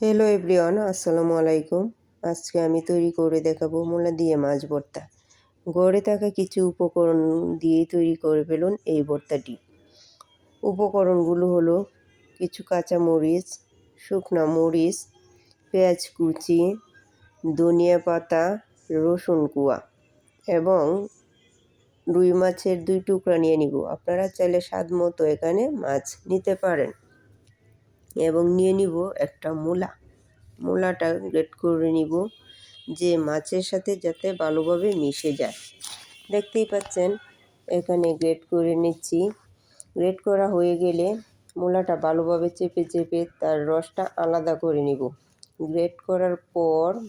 Hello everyone আসসালামু আলাইকুম আজকে আমি তৈরি করে দেখাবো মোলা দিয়ে মাছ ভর্তা। গড়ে থাকা কিছু উপকরণ দিয়ে তৈরি করে ফেলুন এই ভর্তাটি। উপকরণগুলো হলো কিছু কাঁচা মরিচ, শুকনো মরিচ, পেঁয়াজ কুচি, ধনিয়া পাতা, রসুন কুয়া এবং রুই মাছের দুই টুকরা নিয়ে নিব। আপনারা চাইলে স্বাদ মতো এখানে মাছ নিতে পারেন। এবং নিয়ে নিব একটা মূলা। মূলাটা গ্রেট করে নিব যে মাছের সাথে যাতে ভালোভাবে মিশে যায়। দেখতেই পাচ্ছেন, এখানে গ্রেট করে নিচ্ছি। গ্রেট করা হয়ে গেলে মূলাটা ভালোভাবে চেপে চেপে তার রসটা আলাদা করে নিব। গ্রেট করার পর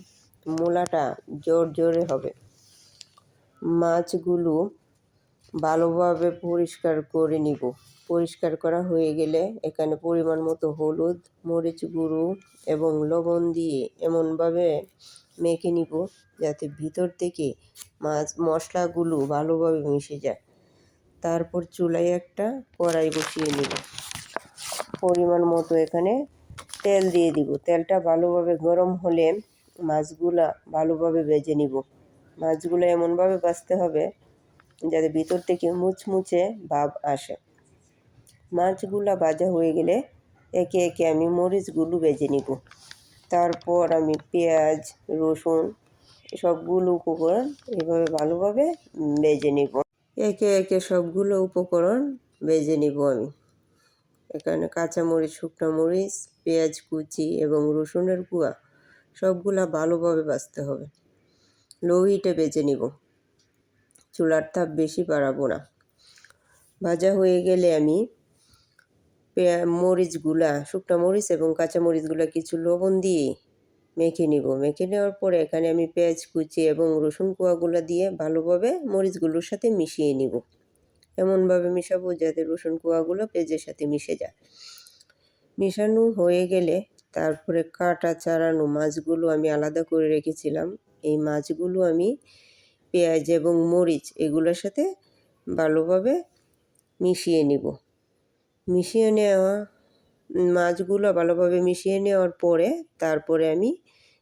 মূলাটা জোর জোরে হবে। মাছগুলো ভালোভাবে পরিষ্কার করে নিব। পরিষ্কার করা হয়ে গেলে এখানে পরিমাণ মতো হলুদ, মরিচ গুঁড়ো এবং লবণ দিয়ে এমনভাবে মেখে নিব যাতে ভিতর থেকে মাছ, মশলাগুলো ভালোভাবে মিশে যায়। তারপর চুলায় একটা কড়াই বসিয়ে নিব। পরিমাণ মতো এখানে তেল দিয়ে দিব। তেলটা ভালোভাবে গরম হলে মাছগুলা ভালোভাবে ভেজে নিব। মাছগুলো এমনভাবে বাছতে হবে যাতে ভিতর থেকে মুচমুচে ভাব আসে। মাছগুলা ভাজা হয়ে গেলে একে একে আমি মরিচগুলো ভেজে নিব। তারপর আমি পেঁয়াজ, রসুন সবগুলো উপকরণ এভাবে ভালোভাবে ভেজে নিব। একে একে সবগুলো উপকরণ ভেজে নিব আমি। এখানে কাঁচামরিচ, শুকনো মরিচ, পেঁয়াজ কুচি এবং রসুনের কুয়া সবগুলা ভালোভাবে বাছতে হবে। লো বেজে নিব। চুলার তাপ বেশি বাড়াবো না। ভাজা হয়ে গেলে আমি মরিচগুলা, শুকনো মরিচ এবং কাঁচা মরিচগুলা কিছু লবণ দিয়ে মেখে নিব। মেখে নেওয়ার পরে এখানে আমি পেঁয়াজ কুচি এবং রসুন কোয়াগুলো দিয়ে ভালোভাবে মরিচগুলোর সাথে মিশিয়ে নিব। এমনভাবে মিশাবো যাতে রসুন কোয়াগুলো পেঁয়াজের সাথে মিশে যায়। মিশানো হয়ে গেলে তারপরে কাটা চারানো মাছগুলো আমি আলাদা করে রেখেছিলাম। এই মাছগুলো আমি পেঁয়াজ এবং মরিচ এগুলোর সাথে ভালোভাবে মিশিয়ে নিব। মিশিয়ে নেওয়া মাছগুলো ভালোভাবে মিশিয়ে নেওয়ার পরে তারপরে আমি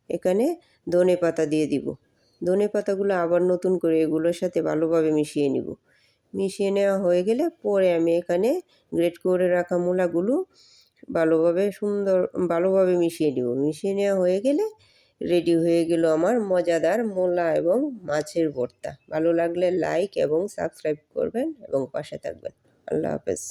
এখানে ধনে পাতা দিয়ে দিব। ধনে পাতাগুলো আবার নতুন করে এগুলোর সাথে ভালোভাবে মিশিয়ে নিব। মিশিয়ে নেওয়া হয়ে গেলে পরে আমি এখানে গ্রেট করে রাখা মূলাগুলো ভালোভাবে সুন্দর ভালোভাবে মিশিয়ে নিব। মিশিয়ে নেওয়া হয়ে গেলে রেডি হয়ে গেল আমার মজাদার মোলা এবং মাছের ভর্তা। ভালো লাগলে লাইক এবং সাবস্ক্রাইব করবেন এবং পাশে থাকবেন। আল্লাহ হাফেজ।